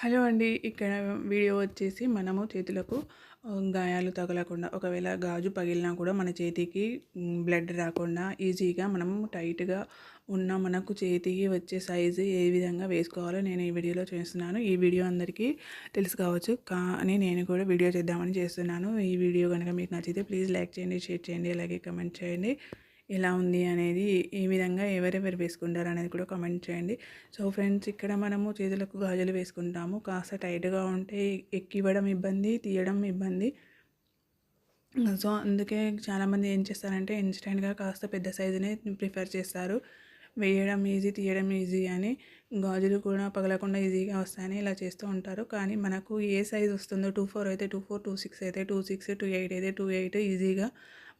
Hello అండి ఇక్కడ video వచ్చేసి మనము చేతులకు గాయాలు తగలకుండా ఒకవేళ గాజు పగిలినా కూడా మన చేతికి బ్లడ్ రాకుండా ఈజీగా మనము టైట్గా ఉన్న మనకు చేతికి వచ్చే సైజు ఏ విధంగా వేసుకోవాలో నేను ఈ వీడియోలో చేస్తున్నాను. ఈ వీడియో అందరికీ తెలుసు కావచ్చు కానీ నేను కూడా వీడియో చేద్దామని చేస్తున్నాను. ఈ వీడియో కనుక మీకు నచ్చితే ప్లీజ్ లైక్ చేయండి షేర్ చేయండి అలాగే కమెంట్ చేయండి. ఎలా ఉంది అనేది ఏ విధంగా ఎవరెవరు వేసుకుంటారు అనేది కూడా కామెంట్ చేయండి. సో ఫ్రెండ్స్ ఇక్కడ మనము చేతులకు గాజులు వేసుకుంటాము. కాస్త టైట్గా ఉంటే ఎక్కివ్వడం ఇబ్బంది తీయడం ఇబ్బంది. సో అందుకే చాలామంది ఏం చేస్తారంటే ఇన్స్టెంట్గా కాస్త పెద్ద సైజునే ప్రిఫర్ చేస్తారు. వేయడం ఈజీ తీయడం ఈజీ అని. గాజులు కూడా పగలకుండా ఈజీగా వస్తాయని ఇలా చేస్తూ ఉంటారు. కానీ మనకు ఏ సైజ్ వస్తుందో టూ ఫోర్ అయితే టూ ఫోర్ టూ సిక్స్ అయితే టూ సిక్స్ టూ ఎయిట్ అయితే టూ ఎయిట్ ఈజీగా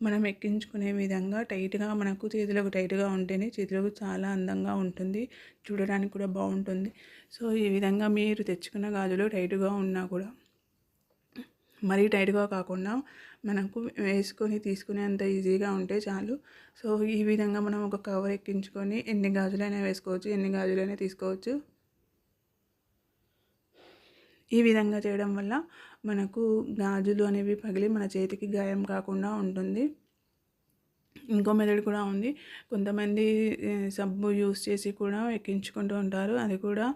మనం ఎక్కించుకునే విధంగా టైట్గా మనకు చేతులకు టైట్గా ఉంటేనే చేతులకు చాలా అందంగా ఉంటుంది. చూడడానికి కూడా బాగుంటుంది. సో ఈ విధంగా మీరు తెచ్చుకున్న గాజులు టైట్గా ఉన్నా కూడా మరీ టైట్గా కాకుండా మనకు వేసుకొని తీసుకునేంత ఈజీగా ఉంటే చాలు. సో ఈ విధంగా మనం ఒక కవర్ ఎక్కించుకొని ఎన్ని గాజులైనా వేసుకోవచ్చు ఎన్ని గాజులైనా తీసుకోవచ్చు. ఈ విధంగా చేయడం వల్ల మనకు గాజులు అనేవి పగిలి మన చేతికి గాయం కాకుండా ఉంటుంది. ఇంకో మెథడ్ కూడా ఉంది. కొంతమంది సబ్బు యూస్ చేసి కూడా ఎక్కించుకుంటూ ఉంటారు. అది కూడా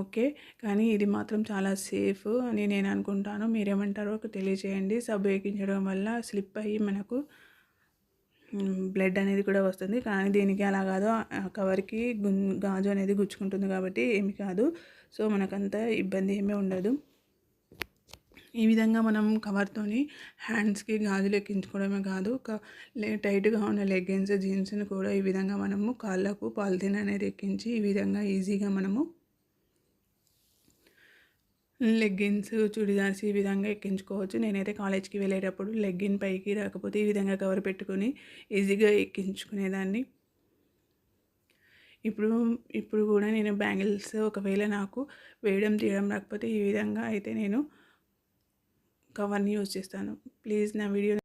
ఓకే. కానీ ఇది మాత్రం చాలా సేఫ్ అని నేను అనుకుంటాను. మీరేమంటారో ఒక తెలియజేయండి సబ్బు ఎక్కించడం వల్ల స్లిప్ అయ్యి మనకు బ్లడ్ అనేది కూడా వస్తుంది. కానీ దీనికి అలా కాదు. ఆ కవర్కి గాజు అనేది గుచ్చుకుంటుంది కాబట్టి ఏమి కాదు. సో మనకంత ఇబ్బంది ఏమీ ఉండదు. ఈ విధంగా మనం కవర్తోని హ్యాండ్స్కి గాజులు ఎక్కించుకోవడమే కాదు. లే టైట్గా ఉన్న లెగ్గిన్స్ జీన్స్ని కూడా ఈ విధంగా మనము కాళ్ళకు పాలిథిన్ అనేది ఎక్కించి ఈ విధంగా ఈజీగా మనము లెగ్గిన్స్ చుడిదార్స్ ఈ విధంగా ఎక్కించుకోవచ్చు. నేనైతే కాలేజ్కి వెళ్ళేటప్పుడు లెగ్గిన్ పైకి రాకపోతే ఈ విధంగా కవర్ పెట్టుకొని ఈజీగా ఎక్కించుకునేదాన్ని. ఇప్పుడు ఇప్పుడు కూడా నేను బ్యాంగిల్స్ ఒకవేళ నాకు వేయడం తీయడం రాకపోతే ఈ విధంగా అయితే నేను కవర్ని యూజ్ చేస్తాను. ప్లీజ్ నా వీడియో